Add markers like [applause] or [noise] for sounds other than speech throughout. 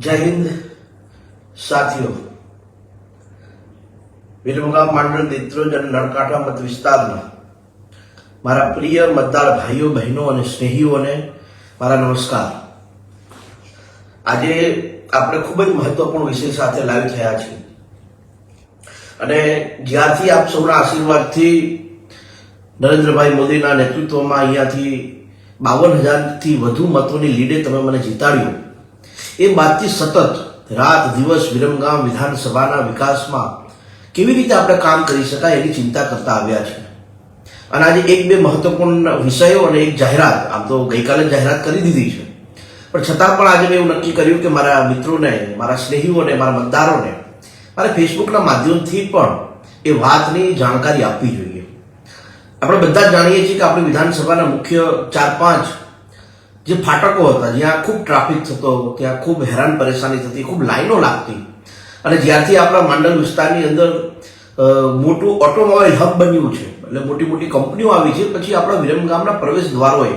જય હિન્દ, સાથીઓ. વિરમગામ માંડળ નેત્રોજ અને નળકાંઠા મત વિસ્તારના મારા પ્રિય મતદાર ભાઈઓ, બહેનો અને સ્નેહીઓને મારા નમસ્કાર. આજે આપણે ખૂબ જ મહત્વપૂર્ણ વિષય સાથે લાઈવ થયા છીએ. અને જ્યાંથી આપ સૌના આશીર્વાદથી નરેન્દ્રભાઈ મોદીના નેતૃત્વમાં અહીંયાથી બાવન હજારથી વધુ મતોની લીડે તમે મને જીતાડ્યો એ બાદથી સતત રાત દિવસ વિરમગામ વિધાનસભાના વિકાસમાં કેવી રીતે આપણે કામ કરી શકાય એની ચિંતા કરતા આવ્યા છે અને આજે એક બે મહત્વપૂર્ણ વિષયો અને એક જાહેરાત, આમ તો ગઈકાલે જાહેરાત કરી દીધી છે. પણ છતાં પણ આજે મેં એવું નક્કી કર્યું કે મારા મિત્રોને, મારા સ્નેહીઓને, મારા મતદારોને, મારે ફેસબુકના માધ્યમથી પણ એ વાતની જાણકારી આપવી જોઈએ. આપણે બધા જાણીએ છીએ કે આપણી વિધાનસભાના મુખ્ય ચાર પાંચ જે ફાટકો હતા, જ્યાં ખૂબ ટ્રાફિક થતો ત્યાં ખૂબ હેરાન પરેશાની થતી, ખૂબ લાઈનો લાગતી. અને જ્યારથી આપણા માંડલ વિસ્તારની અંદર મોટું ઓટોમોબાઈલ હબ બન્યું છે, એટલે મોટી મોટી કંપનીઓ આવી છે, પછી આપણા વિરમગામના પ્રવેશ દ્વારોએ,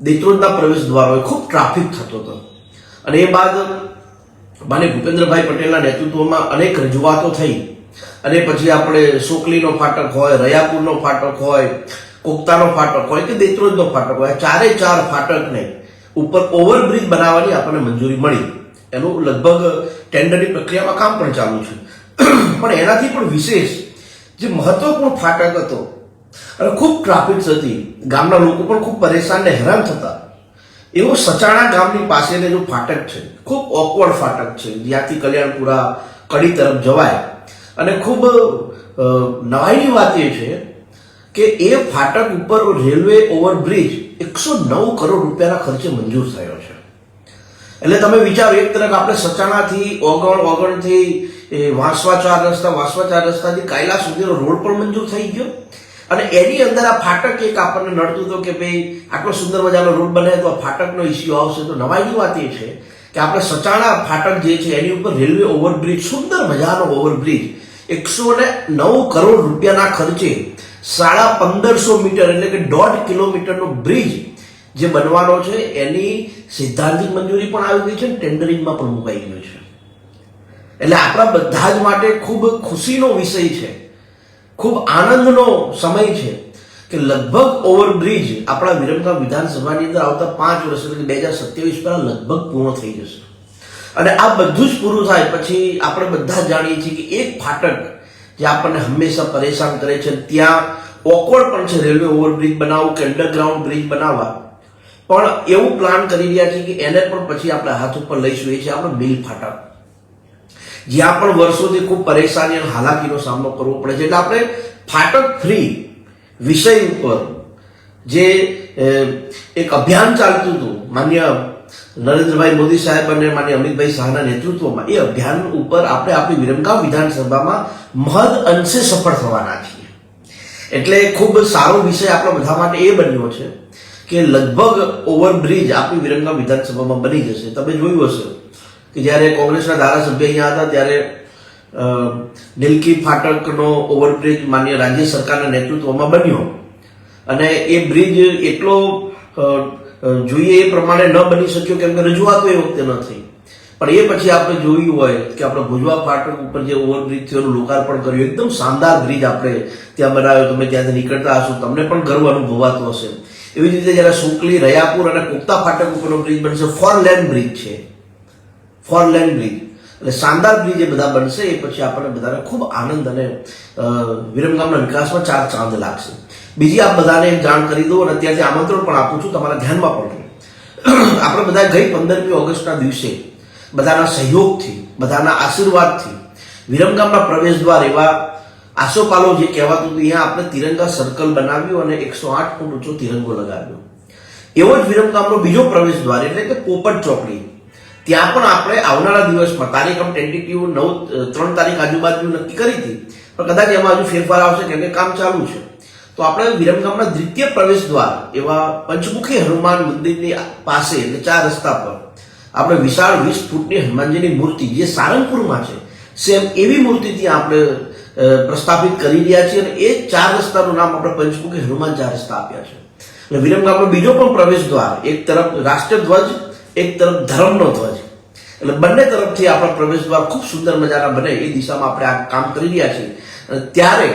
દેત્રોજના પ્રવેશ દ્વારોએ ખૂબ ટ્રાફિક થતો હતો. અને એ બાદ માને ભૂપેન્દ્રભાઈ પટેલના નેતૃત્વમાં અનેક રજૂઆતો થઈ. અને પછી આપણે સોકલીનો ફાટક હોય, રયાપુરનો ફાટક હોય કોકતાનો ફાટક હોય કે દેત્રોજનો ફાટક હોય ચારે ચાર ફાટકને ઉપર ઓવરબ્રિજ બનાવવાની આપણને મંજૂરી મળી. એનું લગભગ ટેન્ડરની પ્રક્રિયામાં કામ પણ ચાલુ છે. પણ એનાથી પણ વિશેષ જે મહત્વપૂર્ણ ફાટક હતો અને ખૂબ ટ્રાફિક થતી ગામના લોકો પણ ખૂબ પરેશાન ને હેરાન થતા. એવો સચાણા ગામની પાસેને જો ફાટક છે, ખૂબ ઓકવર્ડ ફાટક છે, જ્યાંથી કલ્યાણપુરા કડી તરફ જવાય. અને ખૂબ નવાઈની વાત એ છે કે એ ફાટક ઉપર રેલવે ઓવરબ્રિજ એકસો નવ કરોડ રૂપિયાના ખર્ચે મંજૂર થયો છે. એટલે તમે વિચારો, એક તરફ આપણે સચાણાથી, ઓગણ, ઓગણથી વાંસવા ચાર રસ્તા, વાંસવા ચાર રસ્તાથી કાયલા સુધીનો રોડ પણ મંજૂર થઈ ગયો. અને એની અંદર આ ફાટક એક આપણને નડતું હતું કે ભાઈ, આટલો સુંદર મજાનો રોડ બને તો આ ફાટકનો ઇસ્યુ આવશે. તો નવાઈની વાત એ છે કે આપણે સચાણા ફાટક જે છે, એની ઉપર રેલવે ઓવરબ્રિજ, સુંદર મજાનો ઓવરબ્રિજ એકસો ને નવ કરોડ રૂપિયાના ખર્ચે સાડા પંદરસો મીટર એટલે કે દોઢ કિલોમીટરનો બ્રિજ જે બનવાનો છે, એની સિદ્ધાંતિક મંજૂરી પણ આવી ગઈ છે ને ટેન્ડરિંગમાં પણ મુકાઈ ગયું છે. એટલે આપણા બધા જ માટે ખૂબ ખુશીનો વિષય છે, ખૂબ આનંદનો સમય છે કે લગભગ ઓવરબ્રિજ આપણા વિરમગામ વિધાનસભાની અંદર આવતા પાંચ વર્ષ એટલે બે હજાર સત્યાવીસ પહેલાં લગભગ પૂર્ણ થઈ જશે. અને આ બધું જ પૂરું થાય પછી આપણે બધા જાણીએ છીએ કે એક ફાટક જે આપણને હંમેશા પરેશાન કરે છે. ત્યાં ઓકવર્ડ પણ છે રેલવે ઓવરબ્રિજ બનાવવું કે અંડરગ્રાઉન્ડ બ્રિજ બનાવવા. પણ એવું પ્લાન કરી રહ્યા છીએ કે એને પણ પછી આપણે હાથ ઉપર લઈશું એ છે? આપણો મિલ ફાટક જ્યાં પણ વર્ષોથી ખૂબ પરેશાની અને હાલાકીનો સામનો કરવો પડે છે. એટલે આપણે ફાટક ફ્રી વિષય ઉપર જે એક અભિયાન ચાલતું હતું, માન્ય નરેન્દ્રભાઈ મોદી સાહેબ અને માન્ય અમિતભાઈ શાહના નેતૃત્વમાં એ અભિયાન ઉપર આપણે આપણી વિરમગામ વિધાનસભામાં મહદ અંશે સફળ થવાના છીએ. એટલે ખૂબ સારો વિષય આપણા બધા માટે એ બન્યો છે કે લગભગ ઓવરબ્રિજ આપણી વિરમગામ વિધાનસભામાં બની જશે. તમે જોયું હશે કે જ્યારે કોંગ્રેસના ધારાસભ્ય અહીંયા હતા ત્યારે અ, નીલકી ફાટકનો ઓવરબ્રિજ માન્ય રાજ્ય સરકારના નેતૃત્વમાં બન્યો. અને એ બ્રિજ એટલો જોઈએ એ પ્રમાણે ન બની શક્યો કેમ કે રજૂઆતો એ વખતે ન થઈ પણ એ પછી આપણે જોયું હોય કે આપણે ભુજવા ફાટક ઉપર જે ઓવરબ્રિજ થયો, એનું લોકાર્પણ કર્યું, એકદમ શાનદાર બ્રિજ આપણે ત્યાં બનાવ્યો. તમે ત્યાંથી નીકળતા હશો, તમને પણ ગર્વ અનુભવાતો હશે. એવી રીતે જ્યારે સુકલી, રયાપુર અને કુપ્તા ફાટક ઉપરનો બ્રિજ બનશે ફોર લેન બ્રિજ છે. ફોર લેન બ્રિજ એટલે શાનદાર બ્રિજ એ બધા બનશે, એ પછી આપણને બધાને ખૂબ આનંદ અને વિરમગામના વિકાસમાં ચાર ચાંદ લાગશે. બીજી આપ બધાને જાણ કરી દઉં અને અત્યારથી આમંત્રણ પણ આપું છું, તમારા ધ્યાનમાં પણ [clears throat] આપણે બધા ગઈ પંદરમી ઓગસ્ટના દિવસે બધાના સહયોગથી, બધાના આશીર્વાદથી વિરમગામના પ્રવેશ દ્વાર એવા આસોપાલો જે કહેવાતું હતું, અહીંયા આપણે તિરંગા સર્કલ બનાવ્યું અને એકસો આઠ ફૂટ ઊંચો તિરંગો લગાવ્યો. એવો જ વિરમગામનો બીજો પ્રવેશ દ્વાર એટલે કે પોપટ ચોકડી. ત્યાં પણ આપણે આવનારા દિવસમાં, તારીખ આમ ટેન્ટેટિવ નવ, ત્રણ તારીખ આજુબાજુ નક્કી કરી હતી, પણ કદાચ એમાં હજુ ફેરફાર આવશે, કેમ કે કામ ચાલુ છે. તો આપણે વિરમગામના દ્વિતીય પ્રવેશ દ્વાર એવા પંચમુખી હનુમાન મંદિરની પાસે એટલે ચાર રસ્તા પર આપણે વિશાળ વીસ ફૂટની હનુમાનજીની મૂર્તિ જે સારંગપુરમાં છે સેમ એવી મૂર્તિ ત્યાં આપણે પ્રસ્થાપિત કરી રહ્યા છીએ અને એ ચાર રસ્તાનું નામ આપણે પંચમુખી હનુમાન ચાર રસ્તા આપ્યા છે. એટલે વિરમગામનો બીજો પણ પ્રવેશ દ્વાર, એક તરફ રાષ્ટ્રધ્વજ એક તરફ ધર્મનો ધ્વજ. એટલે બંને તરફથી આપણા પ્રવેશ દ્વાર ખૂબ સુંદર મજાના બને એ દિશામાં આપણે આ કામ કરી રહ્યા છીએ. ત્યારે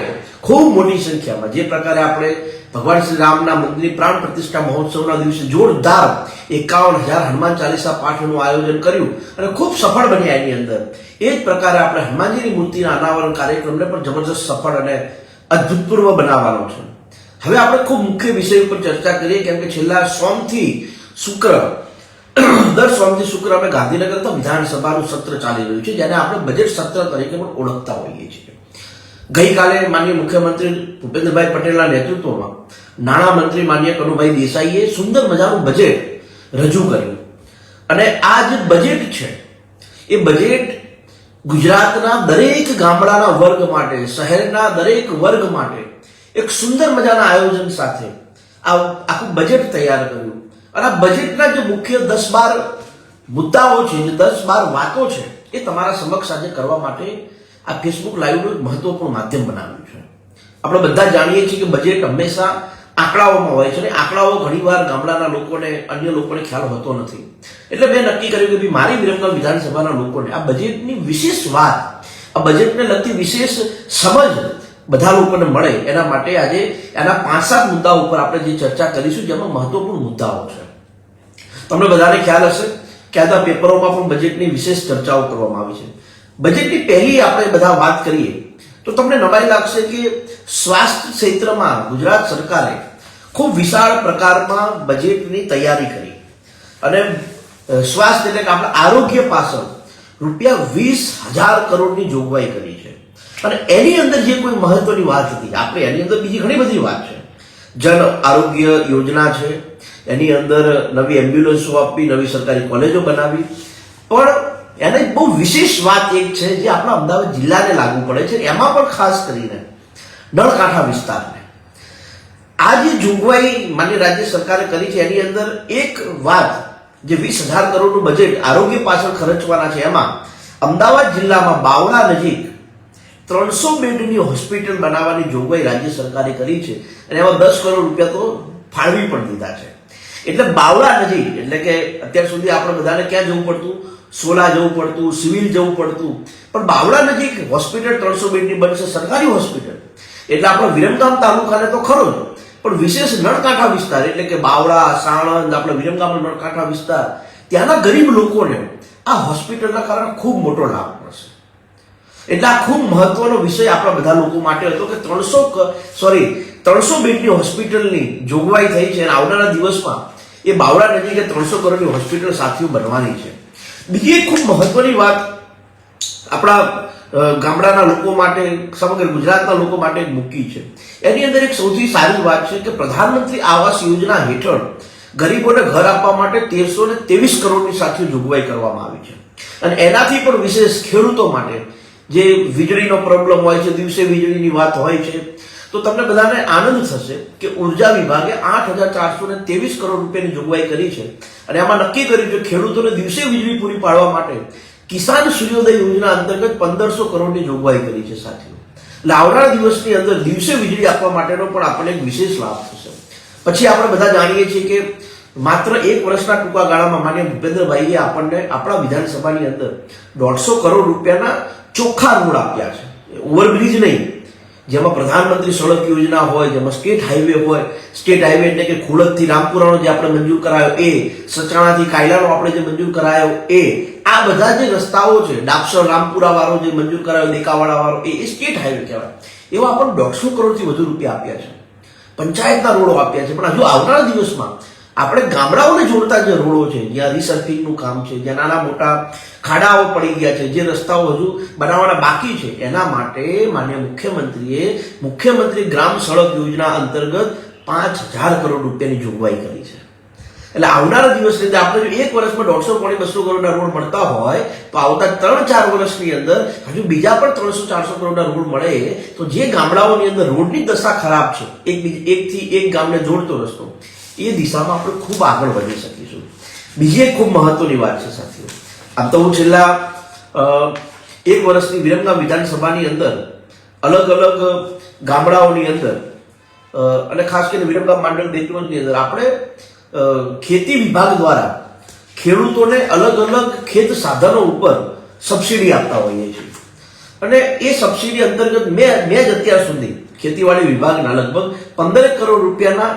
ખૂબ મોટી સંખ્યામાં. જે પ્રકારે આપણે ભગવાન શ્રી રામના મંદિરની પ્રાણ પ્રતિષ્ઠા મહોત્સવના દિવસે જોરદાર એકાવન હજાર હનુમાન ચાલીસા પાઠનું આયોજન કર્યું અને ખૂબ સફળ બન્યા એની અંદર. એ જ પ્રકારે આપણે હનુમાનજીની મૂર્તિના અનાવરણ કાર્યક્રમને પણ જબરજસ્ત સફળ અને અદ્ભુતપૂર્વ બનાવવાનો છે. હવે આપણે ખૂબ મુખ્ય વિષય ઉપર ચર્ચા કરીએ, કેમ કે છેલ્લા સોમથી શુક્ર, દર સોમથી શુક્ર અમે ગાંધીનગર તો વિધાનસભાનું સત્ર ચાલી રહ્યું છે, જેને આપણે બજેટ સત્ર તરીકે પણ ઓળખતા હોઈએ છીએ. ગઈકાલે માનનીય મુખ્યમંત્રી ભૂપેન્દ્રભાઈ પટેલના નેતૃત્વમાં નાણામંત્રી માન્ય કનુભાઈ દેસાઈએ સુંદર મજાનું બજેટ રજૂ કર્યું. અને આ જે બજેટ છે, એ બજેટ ગુજરાતના દરેક ગામડાના વર્ગ માટે, શહેરના દરેક વર્ગ માટે એક સુંદર મજાના આયોજન સાથે આ આખું બજેટ તૈયાર કર્યું. અને આ બજેટના જે મુખ્ય દસ બાર મુદ્દાઓ છે, જે દસ બાર વાતો છે, એ તમારા સમક્ષ આજે કરવા માટે આ ફેસબુક લાઈવનું મહત્વપૂર્ણ માધ્યમ બનાવ્યું છે. આપણે બધા જાણીએ છીએ કે બજેટ હંમેશા આંકડાઓમાં હોય છે અને આંકડાઓ ઘણીવાર ગામડાના લોકોને, અન્ય લોકોને ખ્યાલ હોતો નથી. એટલે મેં નક્કી કર્યું કે ભાઈ મારી વિરમગામ વિધાનસભાના લોકોને આ બજેટની વિશેષ વાત, આ બજેટને લગતી વિશેષ સમજ બધા લોકોને મળે એના માટે આજે એના પાંચ સાત મુદ્દા ઉપર આપણે જે ચર્ચા કરીશું જેમાં મહત્વપૂર્ણ મુદ્દાઓ છે. તમને બધાને ખ્યાલ હશે કે આ પેપરોમાં પણ બજેટની વિશેષ ચર્ચાઓ કરવામાં આવી છે. બજેટની પહેલી આપણે બધા વાત કરીએ, તો તમને નવાઈ લાગશે કે સ્વાસ્થ્ય ક્ષેત્રમાં ગુજરાત સરકારે ખૂબ વિશાળ પ્રકારમાં બજેટની તૈયારી કરી. અને સ્વાસ્થ્ય એટલે કે આપણે આરોગ્ય પાછળ રૂપિયા વીસ હજાર કરોડની જોગવાઈ કરી છે. અને એની અંદર જે કોઈ મહત્વની વાત હતી, આપણે એની અંદર બીજી ઘણી બધી વાત છે. જન આરોગ્ય યોજના છે, એની અંદર નવી એમ્બ્યુલન્સો આપવી નવી સરકારી કોલેજો બનાવી. પણ એને બહુ વિશેષ વાત એક છે જે આપણા અમદાવાદ જિલ્લાને લાગુ પડે છે એમાં પણ ખાસ કરીને નળકાંઠા વિસ્તારને. આ જે જોગવાઈ માન્ય રાજ્ય સરકારે કરી છે, એની અંદર એક વાત જે વીસ હજાર કરોડનું બજેટ આરોગ્ય પાછળ ખર્ચવાના છે એમાં અમદાવાદ જિલ્લામાં બાવળા નજીક ત્રણસો બેડની હોસ્પિટલ બનાવવાની જોગવાઈ રાજ્ય સરકારે કરી છે અને એમાં દસ કરોડ રૂપિયા તો ફાળવી પણ દીધા છે. એટલે બાવળા નજીક, એટલે કે અત્યાર સુધી આપણે બધાને ક્યાં જવું પડતું? સોલા જવું પડતું, સિવિલ જવું પડતું. પણ બાવળા નજીક હોસ્પિટલ ત્રણસો બેડની બનશે સરકારી હોસ્પિટલ. એટલે આપણે વિરમગામ તાલુકાને તો ખરો જ. પણ વિશેષ નળકાંઠા વિસ્તાર, એટલે કે બાવળા, સાણંદ આપણે વિરમગામ નળકાંઠા વિસ્તાર, ત્યાંના ગરીબ લોકોને આ હોસ્પિટલના કારણે ખૂબ મોટો લાભ મળશે. એટલે આ ખૂબ મહત્વનો વિષય આપણા બધા લોકો માટે હતો કે ત્રણસો સોરી ત્રણસો બેડની હોસ્પિટલની જોગવાઈ થઈ છે અને આવનારા દિવસમાં એ બાવળા નજીકે ત્રણસો કરોડની હોસ્પિટલ સાથીઓ બનવાની છે. બીજી એક ખૂબ મહત્વની વાત આપણા ગામડાના લોકો માટે, સમગ્ર ગુજરાતના લોકો માટે મૂકી છે. એની અંદર એક સૌથી સારી વાત છે કે પ્રધાનમંત્રી આવાસ યોજના હેઠળ ગરીબોને ઘર આપવા માટે તેરસો ને ત્રેવીસ કરોડની સાથે જોગવાઈ કરવામાં આવી છે. અને એનાથી પણ વિશેષ ખેડૂતો માટે જે વીજળીનો પ્રોબ્લેમ હોય છે, દિવસે વીજળીની વાત હોય છે તો તમને બધાને આનંદ થશે કે ઊર્જા વિભાગે આઠ હજાર ચારસો ને ત્રેવીસ કરોડ રૂપિયાની જોગવાઈ કરી છે. અને આમાં નક્કી કર્યું છે ખેડૂતોને દિવસે વીજળી પૂરી પાડવા માટે કિસાન સૂર્યોદય યોજના અંતર્ગત પંદરસો કરોડની જોગવાઈ કરી છે સાથીઓ. એટલે આવનારા દિવસની અંદર દિવસે વીજળી આપવા માટેનો પણ આપણને એક વિશેષ લાભ થશે. પછી આપણે બધા જાણીએ છીએ કે માત્ર એક વર્ષના ટૂંકા ગાળામાં માન્ય ભૂપેન્દ્રભાઈએ આપણને આપણા વિધાનસભાની અંદર દોઢસો કરોડ રૂપિયાના ચોખ્ખા ઋણ આપ્યા છે. ઓવરબ્રિજ નહીં જેમાં પ્રધાનમંત્રી સડક યોજના હોય, જેમાં સ્ટેટ હાઈવે હોય, સ્ટેટ હાઈવે એટલે કે ખુડદથી રામપુરાનો જે આપણે મંજૂર કરાયો એ સચરાણાથી કાયલાનો આપણે જે મંજૂર કરાયો એ, આ બધા જે રસ્તાઓ છે, ડાપસર રામપુરા વાળો જે મંજૂર કરાયો દેકાવાડા વાળો એ સ્ટેટ હાઈવે કહેવાય. એવા આપણને દોઢસો કરોડથી વધુ રૂપિયા આપ્યા છે. પંચાયતના રોડો આપ્યા છે. પણ હજુ આવનારા દિવસમાં આપણે ગામડાઓને જોડતા જે રોડો છે, જ્યાં રિસર્ફિંગનું કામ છે, જ્યાં નાના મોટા ખાડાઓ પડી ગયા છે, જે રસ્તાઓ હજુ બનાવવાના બાકી છે, એના માટે માન્ય મુખ્યમંત્રીએ મુખ્યમંત્રી ગ્રામ સડક યોજના અંતર્ગત પાંચ હજાર કરોડ રૂપિયાની જોગવાઈ કરી છે. એટલે આવનારા દિવસની અંદર આપણે જો એક વર્ષમાં દોઢસો પોણી બસો કરોડના રોડ મળતા હોય, તો આવતા ત્રણ ચાર વર્ષની અંદર હજુ બીજા પણ ત્રણસો ચારસો કરોડના રોડ મળે, તો જે ગામડાઓની અંદર રોડની દશા ખરાબ છે, એક એકથી એક ગામને જોડતો રસ્તો એ દિશામાં આપણે ખૂબ આગળ વધી શકીશું. બીજી એક ખૂબ મહત્વની વાત છે સાથીઓ. આમ તો હું છેલ્લા એક વર્ષની વિરમગામ વિધાનસભાની અંદર અલગ અલગ ગામડાઓની અંદર અને ખાસ કરીને વિરમગામ માંડલ દેશની અંદર આપણે ખેતી વિભાગ દ્વારા ખેડૂતોને અલગ અલગ ખેત સાધનો ઉપર સબસિડી આપતા હોઈએ છીએ. અને એ સબસિડી અંતર્ગત મેં મેં જ અત્યાર સુધી ખેતીવાડી વિભાગના લગભગ પંદર કરોડ રૂપિયાના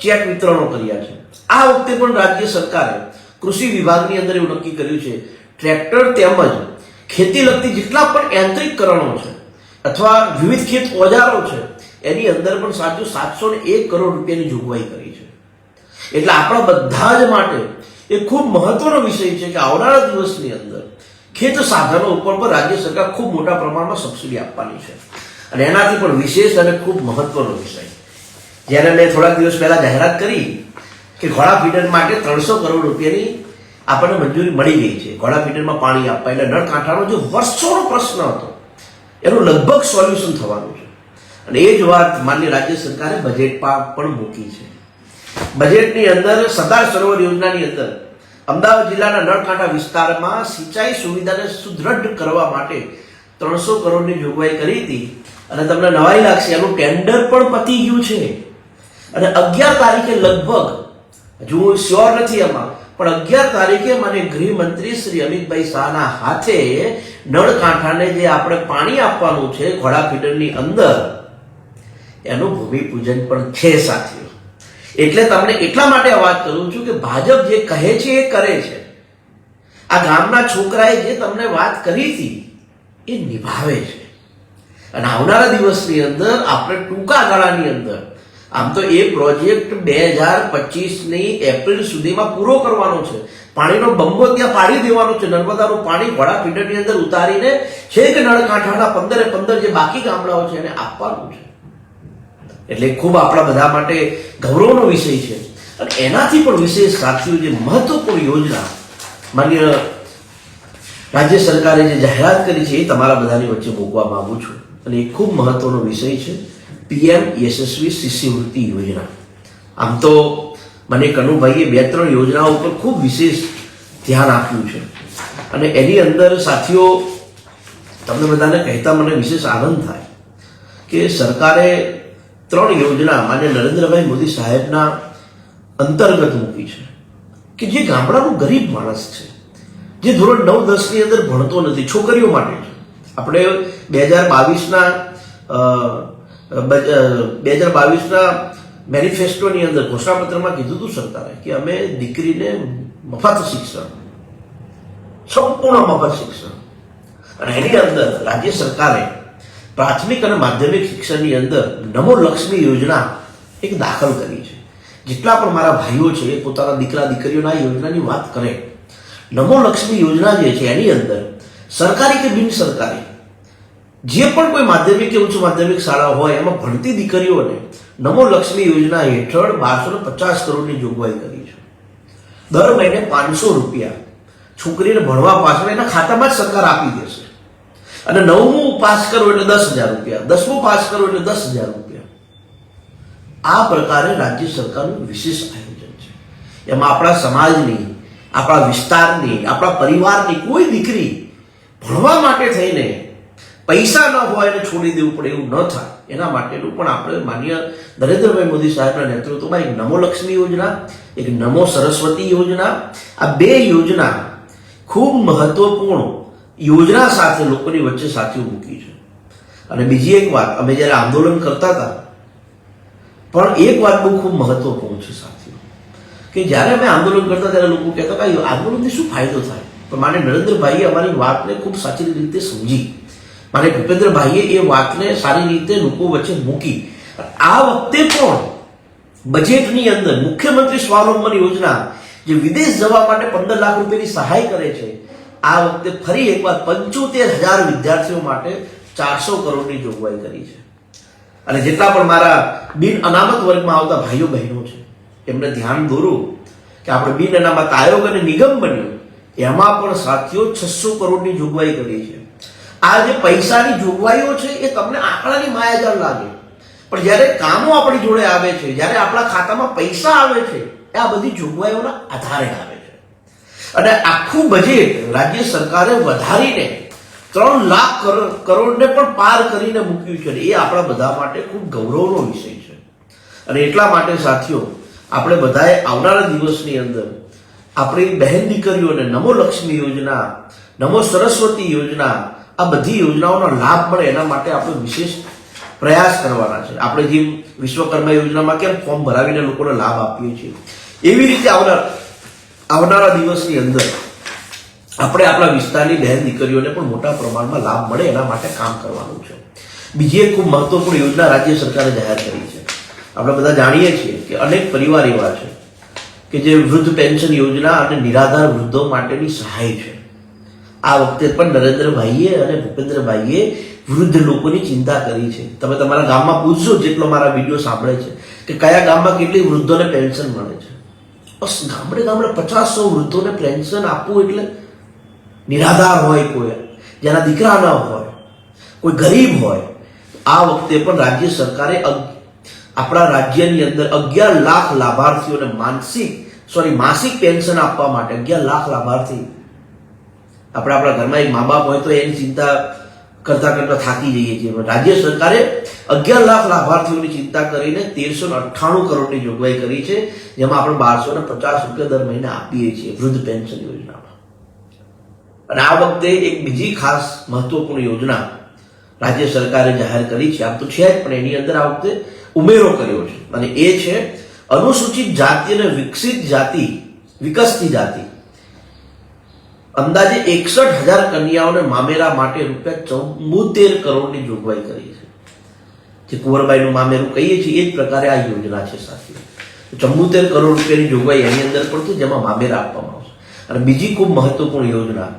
ચેક વિતરણો કર્યા છે. આ વખતે પણ રાજ્ય સરકારે કૃષિ વિભાગની અંદર એવું નક્કી કર્યું છે, ટ્રેક્ટર તેમજ ખેતી લગતી જેટલા પણ યાંત્રિકરણો છે, અથવા વિવિધ ખેત ઓજારો છે, એની અંદર પણ સાચું સાતસો ને એક કરોડ રૂપિયાની જોગવાઈ કરી છે. એટલે આપણા બધા જ માટે એ ખૂબ મહત્વનો વિષય છે કે આવનારા દિવસની અંદર ખેત સાધનો ઉપર પણ રાજ્ય સરકાર ખૂબ મોટા પ્રમાણમાં સબસિડી આપવાની છે. અને એનાથી પણ વિશેષ અને ખૂબ મહત્વનો વિષય જ્યારે મેં થોડાક દિવસ પહેલા જાહેરાત કરી કે ઘોડા ફીડર માટે ત્રણસો કરોડ રૂપિયાની આપણને મંજૂરી મળી ગઈ છે. ઘોડા ફીડરમાં પાણી આપવા એટલે નળ કાંઠાનો જે વર્ષોનો પ્રશ્ન હતો, એનું લગભગ સોલ્યુશન થવાનું છે. અને એ જ વાત માન્ય રાજ્ય સરકારે બજેટમાં પણ મૂકી છે. બજેટની અંદર સરદાર સરોવર યોજનાની અંદર અમદાવાદ જિલ્લાના નળકાંઠા વિસ્તારમાં સિંચાઈ સુવિધાને સુદૃઢ કરવા માટે ત્રણસો કરોડની જોગવાઈ કરી હતી. અને તમને નવાઈ લાગશે, એનું ટેન્ડર પણ પતી ગયું છે. અને અગિયાર તારીખે લગભગ, હજુ હું શ્યોર નથી એમાં, પણ અગિયાર તારીખે મને ગૃહમંત્રી શ્રી અમિતભાઈ શાહના હાથે નળકાંઠાને જે આપણે પાણી આપવાનું છે ઘોડા ફીડરની અંદર, એનું ભૂમિપૂજન પણ છે સાથીઓ. એટલે તમને એટલા માટે વાત કરું છું કે ભાજપ જે કહે છે એ કરે છે. આ ગામના છોકરાએ જે તમને વાત કરી હતી, એ નિભાવે છે. અને આવનારા દિવસની અંદર, આપણે ટૂંકા ગાળાની અંદર આમ તો એ પ્રોજેક્ટ બે હજાર પચીસની એપ્રિલ સુધીમાં પૂરો કરવાનો છે. પાણીનો બંબો ત્યાં પાડી દેવાનો છે. નર્મદાનું પાણી વડા ફીડરની અંદર ઉતારીને છેક નળકાંઠાના પંદરે પંદર જે બાકી ગામડાઓ છે એને આપવાનું છે. એટલે ખૂબ આપણા બધા માટે ગૌરવનો વિષય છે. અને એનાથી પણ વિશેષ સાથીઓ, જે મહત્વપૂર્ણ યોજના માન્ય રાજ્ય સરકારે જે જાહેરાત કરી છે એ તમારા બધાની વચ્ચે મૂકવા માંગુ છું. અને એ ખૂબ મહત્વનો વિષય છે. પીએમ યશસ્વી શિષ્યવૃત્તિ યોજના. આમ તો મને કનુભાઈએ બે ત્રણ યોજનાઓ ઉપર ખૂબ વિશેષ ધ્યાન આપ્યું છે. અને એની અંદર સાથીઓ, તમને બધાને કહેતા મને વિશેષ આનંદ થાય કે સરકારે ત્રણ યોજના માન્ય નરેન્દ્રભાઈ મોદી સાહેબના અંતર્ગત મૂકી છે. કે જે ગામડાનો ગરીબ માણસ છે, જે ધોરણ નવ, દસની અંદર ભણતો નથી, છોકરીઓ માટે આપણે બે હજાર બાવીસના બે હજાર બાવીસના મેનિફેસ્ટોની અંદર ઘોષણાપત્રમાં કીધું હતું સરકારે કે અમે દીકરીને મફત શિક્ષણ, સંપૂર્ણ મફત શિક્ષણ. અને એની અંદર રાજ્ય સરકારે પ્રાથમિક અને માધ્યમિક શિક્ષણની અંદર નમો લક્ષ્મી યોજના એક દાખલ કરી છે. જેટલા પણ મારા ભાઈઓ છે, એ પોતાના દીકરા દીકરીઓના યોજનાની વાત કરે. નમો લક્ષ્મી યોજના જે છે, એની અંદર સરકારી કે બિન સરકારી? જે પણ કોઈ માધ્યમિક કે ઉચ્ચ માધ્યમિક શાળા હોય, એમાં ભણતી દીકરીઓને નમો લક્ષ્મી યોજના હેઠળ બારસો ને પચાસ કરોડની જોગવાઈ કરી છે. દર મહિને પાંચસો રૂપિયા છોકરીને ભણવા પાછળ એના ખાતામાં જ સરકાર આપી દેશે. અને નવમું પાસ કરો એટલે દસ હજાર રૂપિયા, દસમું પાસ કરો એટલે દસ હજાર રૂપિયા. આ પ્રકારે રાજ્ય સરકારનું વિશેષ આયોજન છે. એમાં આપણા સમાજની, આપણા વિસ્તારની, આપણા પરિવારની કોઈ દીકરી ભણવા માટે થઈને પૈસા ન હોય અને છોડી દેવું પડે એવું ન થાય. એના માટેનું પણ આપણે માન્ય નરેન્દ્રભાઈ મોદી સાહેબના નેતૃત્વમાં એક નમો લક્ષ્મી યોજના, એક નમો સરસ્વતી યોજના, આ બે યોજના ખૂબ મહત્વપૂર્ણ યોજના સાથે લોકોની વચ્ચે સાથીઓ મૂકી છે. અને બીજી એક વાત, અમે જ્યારે આંદોલન કરતા હતા, પણ એક વાત બહુ ખૂબ મહત્વપૂર્ણ છે સાથીઓ, કે જ્યારે અમે આંદોલન કરતા ત્યારે લોકો કહેતા કે આંદોલનથી શું ફાયદો થાય? પણ માને નરેન્દ્રભાઈએ અમારી વાતને ખૂબ સાચી રીતે સમજી. મારે ભૂપેન્દ્રભાઈએ એ વાતને સારી રીતે લોકો વચ્ચે મૂકી. આ વખતે પણ બજેટની અંદર મુખ્યમંત્રી સ્વાવલંબન યોજના જે વિદેશ જવા માટે પંદર લાખ રૂપિયાની સહાય કરે છે, આ વખતે ફરી એકવાર પંચોતેર હજાર વિદ્યાર્થીઓ માટે ચારસો કરોડની જોગવાઈ કરી છે. અને જેટલા પણ મારા બિન અનામત વર્ગમાં આવતા ભાઈઓ બહેનો છે, એમને ધ્યાન દોરું કે આપણે બિન અનામત આયોગ અને નિગમ બન્યો, એમાં પણ સાથીઓ છસો કરોડની જોગવાઈ કરી છે. આ જે પૈસાની જોગવાઈઓ છે એ તમને આંકડાની માયાજાળ લાગે. પણ જ્યારે કામો આપણી જોડે આવે છે, જ્યારે આપણા ખાતામાં પૈસા આવે છે, એ આ બધી જોગવાઈઓના આધારે આવે છે. અને આખું બજેટ રાજ્ય સરકારે વધારીને ત્રણ લાખ કરોડ કરોડને પણ પાર કરીને મૂક્યું છે એ આપણા બધા માટે ખૂબ ગૌરવનો વિષય છે. અને એટલા માટે સાથીઓ, આપણે બધાએ આવનારા દિવસની અંદર આપણી બહેન દીકરીઓને નમો લક્ષ્મી યોજના, નમો સરસ્વતી યોજના આ બધી યોજનાઓનો લાભ મળે એના માટે આપણે વિશેષ પ્રયાસ કરવાના છે. આપણે જે વિશ્વકર્મા યોજનામાં કેમ ફોર્મ ભરાવીને લોકોને લાભ આપીએ છીએ. એવી રીતે આવનાર, આવનારા દિવસની અંદર આપણે આપણા વિસ્તારની બહેન દીકરીઓને પણ મોટા પ્રમાણમાં લાભ મળે એના માટે કામ કરવાનું છે. બીજી એક ખૂબ મહત્વપૂર્ણ યોજના રાજ્ય સરકારે જાહેર કરી છે. આપણે બધા જાણીએ છીએ કે અનેક પરિવાર એવા છે કે જે વૃદ્ધ પેન્શન યોજના અને નિરાધાર વૃદ્ધો માટેની સહાય છે. આ વખતે પણ નરેન્દ્રભાઈએ અને ભૂપેન્દ્રભાઈએ વૃદ્ધ લોકોની ચિંતા કરી છે. તમે તમારા ગામમાં પૂછશો જેટલો મારા વીડિયો સાંભળે છે કે કયા ગામમાં કેટલી વૃદ્ધોને પેન્શન મળે છે. બસ ગામડે ગામડે પચાસસો વૃદ્ધોને પેન્શન આપવું એટલે નિરાધાર હોય કોઈ, જેના દીકરા ન હોય, કોઈ ગરીબ હોય. આ વખતે પણ રાજ્ય સરકારે આપણા રાજ્યની અંદર અગિયાર લાખ લાભાર્થીઓને માનસિક સોરી માસિક પેન્શન આપવા માટે અગિયાર લાખ લાભાર્થી આપણે આપણા ઘરમાં એક મા બાપ હોય તો એની ચિંતા કરતા કરતા થાકી જઈએ છીએ. રાજ્ય સરકારે અગિયાર લાખ લાભાર્થીઓની ચિંતા કરીને તેરસો ને અઠ્ઠાણું કરોડની જોગવાઈ કરી છે, જેમાં આપણે બારસો ને પચાસ રૂપિયા દર મહિને આપીએ છીએ વૃદ્ધ પેન્શન યોજનામાં. અને આ વખતે એક બીજી ખાસ મહત્વપૂર્ણ યોજના રાજ્ય સરકારે જાહેર કરી છે. આમ તો છે જ, પણ એની અંદર આ વખતે ઉમેરો કર્યો છે. અને એ છે અનુસૂચિત જાતિ અને વિકસિત જાતિ, વિકસતી જાતિ. અંદાજે એકસઠ હજાર કન્યાઓને મામેરા માટે રૂપિયા ચૌમોતેર કરોડની જોગવાઈ કરી છે. જે કુંવરબાઈનું મામેરું કહીએ છીએ, એ જ પ્રકારે આ યોજના છે સાથીઓ ચુમ્મોતેર કરોડ રૂપિયાની જોગવાઈ એની અંદર પણ છે, જેમાં મામેરા આપવામાં આવશે. અને બીજી ખૂબ મહત્વપૂર્ણ યોજના,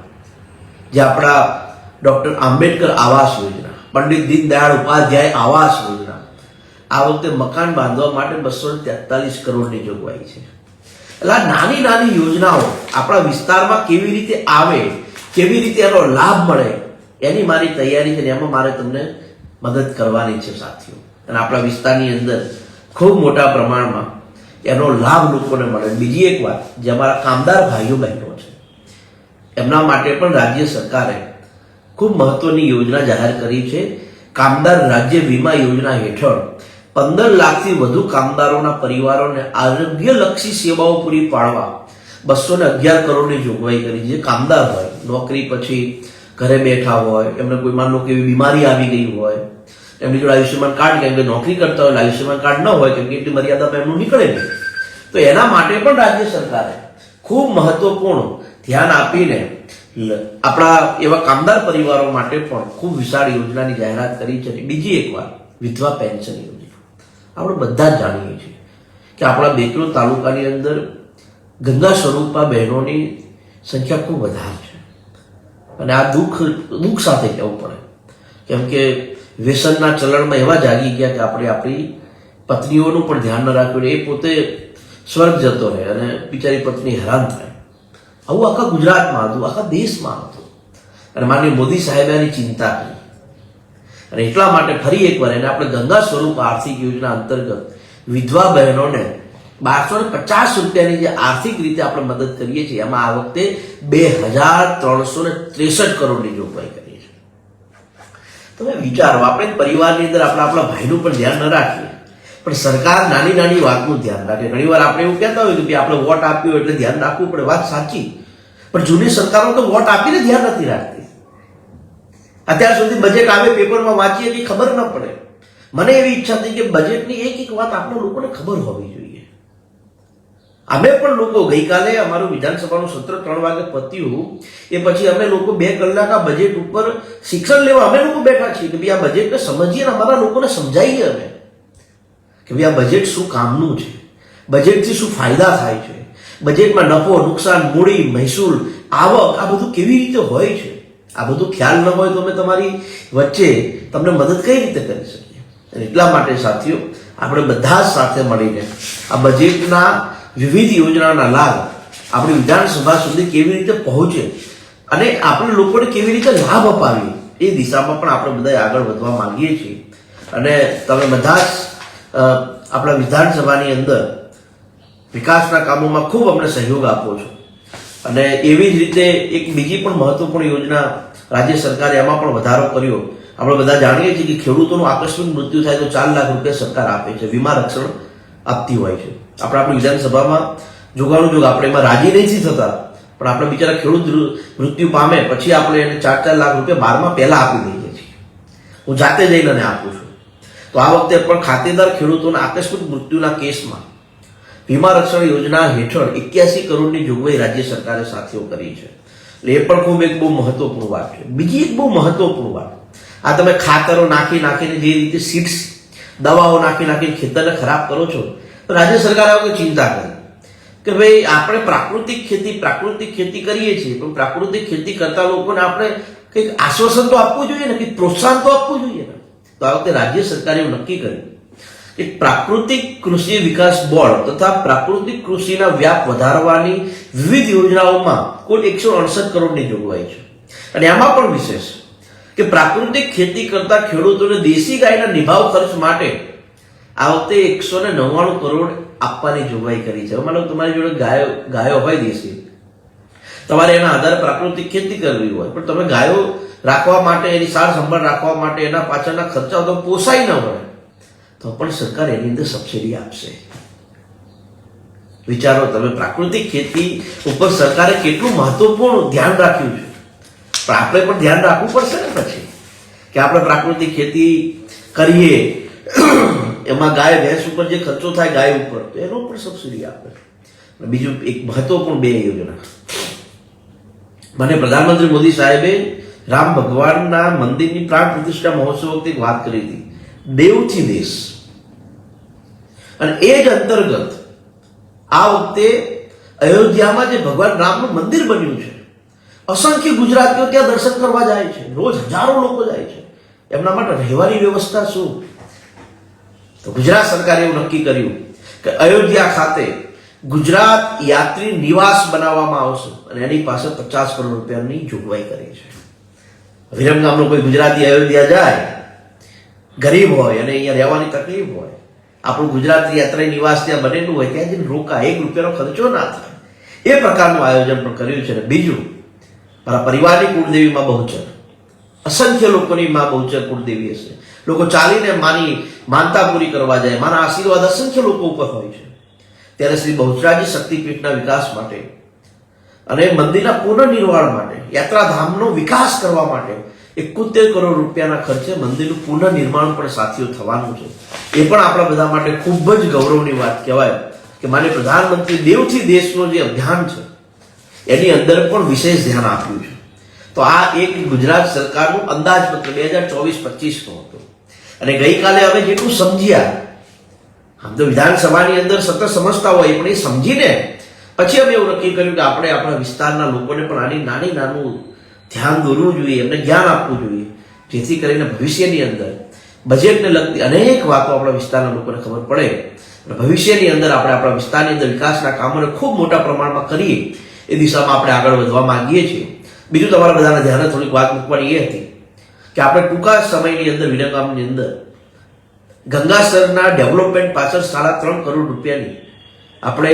જે આપણા ડૉક્ટર આંબેડકર આવાસ યોજના, પંડિત દીનદયાળ ઉપાધ્યાય આવાસ યોજના, આ વખતે મકાન બાંધવા માટે બસો તેતાલીસ કરોડની જોગવાઈ છે. એટલે નાની નાની યોજનાઓ આપણા વિસ્તારમાં કેવી રીતે આવે, કેવી રીતે એનો લાભ મળે, એની મારી તૈયારી છે એમાં મારે તમને મદદ કરવાની છે સાથીઓ. અને આપણા વિસ્તારની અંદર ખૂબ મોટા પ્રમાણમાં એનો લાભ લોકોને મળે. બીજી એક વાત, જે અમારા કામદાર ભાઈઓ બહેનો છે, એમના માટે પણ રાજ્ય સરકારે ખૂબ મહત્વની યોજના જાહેર કરી છે. કામદાર રાજ્ય વીમા યોજના હેઠળ પંદર લાખથી વધુ કામદારોના પરિવારોને આરોગ્યલક્ષી સેવાઓ પૂરી પાડવા બસો ને અગિયાર કરોડની જોગવાઈ કરી જે કામદાર હોય, નોકરી પછી ઘરે બેઠા હોય, એમને કોઈ માન લો કે એવી બીમારી આવી ગઈ હોય, એમની જોડે આયુષ્યમાન કાર્ડ કેમ કે નોકરી કરતા હોય, આયુષ્યમાન કાર્ડ ન હોય, કેમ કે એટલી મર્યાદામાં એમનું નીકળે નહીં. તો એના માટે પણ રાજ્ય સરકારે ખૂબ મહત્વપૂર્ણ ધ્યાન આપીને આપણા એવા કામદાર પરિવારો માટે પણ ખૂબ વિશાળ યોજનાની જાહેરાત કરી છે. બીજી એકવાર વિધવા પેન્શન યોજના આપણે બધા જ જાણીએ છીએ કે આપણા બેકરો તાલુકાની અંદર ગંગા સ્વરૂપા બહેનોની સંખ્યા ખૂબ વધારે છે. અને આ દુઃખ દુઃખ સાથે કહેવું પડે. કેમ કે વ્યસનના ચલણમાં એવા જાગી ગયા કે આપણે આપણી પત્નીઓનું પણ ધ્યાન ન રાખ્યું એ પોતે સ્વર્ગ જતો રહે અને બિચારી પત્ની હેરાન થાય. આવું આખા ગુજરાતમાં હતું, આખા દેશમાં હતું. અને માનનીય મોદી સાહેબે આની ચિંતા કરી. અને એટલા માટે ફરી એકવાર એને આપણે ગંગા સ્વરૂપ આર્થિક યોજના અંતર્ગત વિધવા બહેનોને બારસો ને પચાસ રૂપિયાની જે આર્થિક રીતે આપણે મદદ કરીએ છીએ, એમાં આ વખતે બે હજાર ત્રણસો ને ત્રેસઠ કરોડની જોગવાઈ કરી છે તમે વિચારો, આપણે પરિવારની અંદર આપણે આપણા ભાઈનું પણ ધ્યાન ન રાખીએ. પણ સરકાર નાની નાની વાતનું ધ્યાન રાખે. ઘણીવાર આપણે એવું કહેતા હોય કે આપણે વોટ આપ્યો એટલે ધ્યાન રાખવું પડે. વાત સાચી. પણ જૂની સરકારો તો વોટ આપીને ધ્યાન નથી રાખતી. અત્યાર સુધી બજેટ આવે પેપરમાં વાંચીએ કે ખબર ન પડે. મને એવી ઈચ્છા થઈ કે બજેટની એક એક વાત આપણા લોકોને ખબર હોવી જોઈએ. અમે પણ લોકો ગઈકાલે અમારું વિધાનસભાનું સત્ર ત્રણ વાગે પત્યું એ પછી અમે લોકો બે કલાક આ બજેટ ઉપર શિક્ષણ લેવા અમે લોકો બેઠા છીએ કે ભાઈ આ બજેટને સમજીએ ને અમારા લોકોને સમજાવીએ અમે કે ભાઈ આ બજેટ શું કામનું છે? બજેટથી શું ફાયદા થાય છે? બજેટમાં નફો, નુકસાન, મૂડી, મહેસૂલ, આવક આ બધું કેવી રીતે હોય છે? આ બધું ખ્યાલ ન હોય તો અમે તમારી વચ્ચે તમને મદદ કઈ રીતે કરી શકીએ? એટલા માટે સાથીઓ, આપણે બધા જ સાથે મળીને આ બજેટના વિવિધ યોજનાના લાભ આપણી વિધાનસભા સુધી કેવી રીતે પહોંચે અને આપણે લોકોને કેવી રીતે લાભ અપાવીએ, એ દિશામાં પણ આપણે બધા આગળ વધવા માંગીએ છીએ. અને તમે બધા જ આપણા વિધાનસભાની અંદર વિકાસના કામોમાં ખૂબ અમને સહયોગ આપો છો. અને એવી જ રીતે એક બીજી પણ મહત્વપૂર્ણ યોજના રાજ્ય સરકારે એમાં પણ વધારો કર્યો. આપણે બધા જાણીએ છીએ કે ખેડૂતોનું આકસ્મિક મૃત્યુ થાય તો ચાર લાખ રૂપિયા સરકાર આપે છે. વીમા રક્ષણ આપતી હોય છે. આપણે આપણી વિધાનસભામાં જોગાણું જોગ આપણે એમાં રાજી નથી થતા, પણ આપણે બિચારા ખેડૂત મૃત્યુ પામે પછી આપણે એને ચાર ચાર લાખ રૂપિયા બારમાં પહેલા આપી દઈએ છીએ. હું જાતે જઈને આપું છું. તો આ વખતે પણ ખાતેદાર ખેડૂતોના આકસ્મિક મૃત્યુના કેસમાં વીમા રક્ષણ યોજના હેઠળ એક્યાસી કરોડની જોગવાઈ રાજ્ય સરકારે સાથીઓ કરી છે. એ પણ ખૂબ એક બહુ મહત્વપૂર્ણ વાત છે. બીજી એક બહુ મહત્વપૂર્ણ વાત, આ તમે ખાતરો નાખી નાખીને જે રીતે સીડ્સ, દવાઓ નાખી નાખીને ખેતરને ખરાબ કરો છો, તો રાજ્ય સરકારે આ ચિંતા કરી. કે ભાઈ, આપણે પ્રાકૃતિક ખેતી પ્રાકૃતિક ખેતી કરીએ છીએ, પણ પ્રાકૃતિક ખેતી કરતા લોકોને આપણે કંઈક આશ્વાસન તો આપવું જોઈએ ને, કંઈક પ્રોત્સાહન તો આપવું જોઈએ ને. તો આ વખતે રાજ્ય સરકારે એવું નક્કી કર્યું. કે પ્રાકૃતિક કૃષિ વિકાસ બોર્ડ તથા પ્રાકૃતિક કૃષિના વ્યાપ વધારવાની વિવિધ યોજનાઓમાં કુલ એકસો અડસઠ કરોડની જોગવાઈ છે. અને આમાં પણ વિશેષ કે પ્રાકૃતિક ખેતી કરતા ખેડૂતોને દેશી ગાયના નિભાવ ખર્ચ માટે આ વખતે એકસો ને નવ્વાણું કરોડ આપવાની જોગવાઈ કરી છે. માનો તમારી જોડે ગાયો ગાયો હોય દેશી. તમારે એના આધારે પ્રાકૃતિક ખેતી કરવી હોય, પણ તમે ગાયો રાખવા માટે, એની સાર સંભાળ રાખવા માટે એના પાછળના ખર્ચાઓ તો પોસાય ન હોય. તો પણ સરકાર એની અંદર સબસિડી આપશે. વિચારો, તમે પ્રાકૃતિક ખેતી ઉપર સરકારે કેટલું મહત્વપૂર્ણ ધ્યાન રાખ્યું છે? પણ આપણે પણ ધ્યાન રાખવું પડશે ને પછી? કે આપણે પ્રાકૃતિક ખેતી કરીએ, એમાં ગાય, ભેંસ ઉપર જે ખર્ચો થાય ગાય ઉપર, તો એનો પણ સબસિડી આપે. બીજું એક મહત્વપૂર્ણ બે યોજના. મને પ્રધાનમંત્રી મોદી સાહેબે રામ ભગવાનના મંદિરની પ્રાણ પ્રતિષ્ઠા મહોત્સવ વખતે વાત કરી હતી. દેવથી દેશ. અને એ જ અંતર્ગત આ વખતે અયોધ્યામાં જે ભગવાન રામનું મંદિર બન્યું છે, અસંખ્ય ગુજરાતીઓ ત્યાં દર્શન કરવા જાય છે, રોજ હજારો લોકો જાય છે. એમના માટે રહેવાની વ્યવસ્થા શું? તો ગુજરાત સરકારે એવું નક્કી કર્યું કે અયોધ્યા ખાતે ગુજરાત યાત્રી નિવાસ બનાવવામાં આવશે અને એની પાસે પચાસ કરોડ રૂપિયાની જોગવાઈ કરી છે. વિરમગામનો કોઈ ગુજરાતી અયોધ્યા જાય, ગરીબ હોય અને અહીંયા રહેવાની તકલીફ હોય આપણું ગુજરાત યાત્રા નિવાસ ત્યાં બનેલું હોય ત્યાં જઈને રોકા. એક રૂપિયાનો ખર્ચો ના થાય. એ પ્રકારનું આયોજન પણ કર્યું છે. અને બીજું, મારા પરિવારની કુળદેવીમાં બહુચર. અસંખ્ય લોકોની માં બહુચર કુળદેવી હશે. લોકો ચાલીને માની માનતા પૂરી કરવા જાય. મારા આશીર્વાદ અસંખ્ય લોકો ઉપર હોય છે. ત્યારે શ્રી બહુચરાજી શક્તિપીઠના વિકાસ માટે અને મંદિરના પુનર્નિર્માણ માટે, યાત્રાધામનો વિકાસ કરવા માટે એકોતેર કરોડ રૂપિયાના ખર્ચે મંદિરનું પુનઃનિર્માણ પણ સાથીઓ થવાનું છે. એ પણ આપણા બધા માટે ખૂબ જ ગૌરવની વાત કહેવાય કે મારે પ્રધાનમંત્રી દેવથી દેશનો જે અભિયાન છે, એની અંદર પણ વિશેષ ધ્યાન આપ્યું છે. તો આ એક ગુજરાત સરકારનું અંદાજપત્ર બે હજાર ચોવીસ પચીસનો હતો. અને ગઈકાલે અમે જેટલું સમજ્યા, આમ તો વિધાનસભાની અંદર સતત સમજતા હોય પણ એ સમજીને પછી અમે એવું નક્કી કર્યું કે આપણે આપણા વિસ્તારના લોકોને પણ આની નાની નાનું ધ્યાન દોરવું જોઈએ, એમને જ્ઞાન આપવું જોઈએ. જેથી કરીને ભવિષ્યની અંદર બજેટને લગતી અનેક વાતો આપણા વિસ્તારના લોકોને ખબર પડે. ભવિષ્યની અંદર આપણે આપણા વિસ્તારની અંદર વિકાસના કામોને ખૂબ મોટા પ્રમાણમાં કરીએ, એ દિશામાં આપણે આગળ વધવા માંગીએ છીએ. બીજું તમારા બધાના ધ્યાને થોડીક વાત મૂકવાની એ હતી કે આપણે ટૂંકા સમયની અંદર વિરમગામની અંદર ગંગાસરના ડેવલપમેન્ટ પાછળ સાડા ત્રણ કરોડ રૂપિયાની આપણે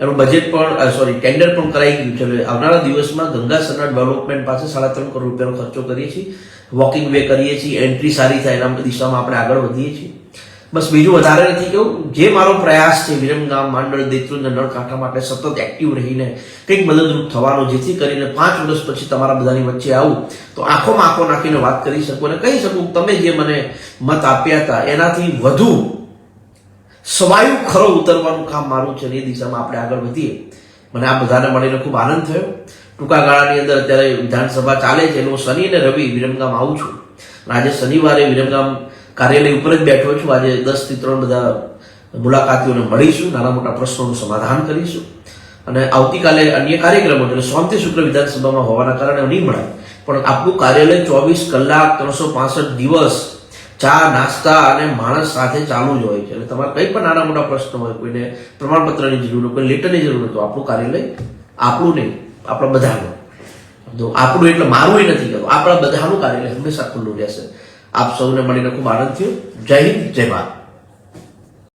એનું બજેટ પણ સોરી ટેન્ડર પણ કરાઈ ગયું છે. આવનારા દિવસમાં ગંગાસરના ડેવલપમેન્ટ પાસે સાડા ત્રણ કરોડ રૂપિયાનો ખર્ચો કરીએ છીએ. વોકિંગ વે કરીએ છીએ. એન્ટ્રી સારી થાય એના દિશામાં આપણે આગળ વધીએ છીએ. બસ બીજું વધારે નથી કેવું. જે મારો પ્રયાસ છે, વિરમગામ, માંડળ દેત્રુંજ નળકાંઠા માટે સતત એક્ટિવ રહીને કંઈક મદદરૂપ થવાનો, જેથી કરીને પાંચ વર્ષ પછી તમારા બધાની વચ્ચે આવું, તો આંખોમાં આંખો નાખીને વાત કરી શકું અને કહી શકું તમે જે મને મત આપ્યા હતા, એનાથી વધુ સ્વાયુ ખરો ઉતરવાનું કામ મારું છે એ દિશામાં આપણે આગળ વધીએ. મને આ બધાને મળીને ખૂબ આનંદ થયો. ટૂંકા ગાળાની અંદર અત્યારે વિધાનસભા ચાલે છે એટલે હું શનિ અને રવિ વિરમગામ આવું છું. આજે શનિવારે વિરમગામ કાર્યાલય ઉપર જ બેઠો છું. આજે દસથી ત્રણ બધા મુલાકાતીઓને મળીશું, નાના મોટા પ્રશ્નોનું સમાધાન કરીશું. અને આવતીકાલે અન્ય કાર્યક્રમો, એટલે સોમથી શુક્ર વિધાનસભામાં હોવાના કારણે નહીં મળે. પણ આપણું કાર્યાલય ચોવીસ કલાક ત્રણસો દિવસ ચા, નાસ્તા અને માણસ સાથે ચાલુ જ હોય છે. એટલે તમારે કંઈ પણ નાના મોટા પ્રશ્નો હોય, કોઈને પ્રમાણપત્રની જરૂર હોય, કોઈ લેટરની જરૂર હોય, તો આપણું કાર્યાલય આપણું નહીં, આપણા બધાનું. તો આપણું એટલે મારું નથી કહેતું આપણા બધાનું કાર્યાલય હંમેશા ખુલ્લું રહેશે. આપ સૌને મળીને ખૂબ આનંદ થયો. જય હિન્દ, જય ભારત.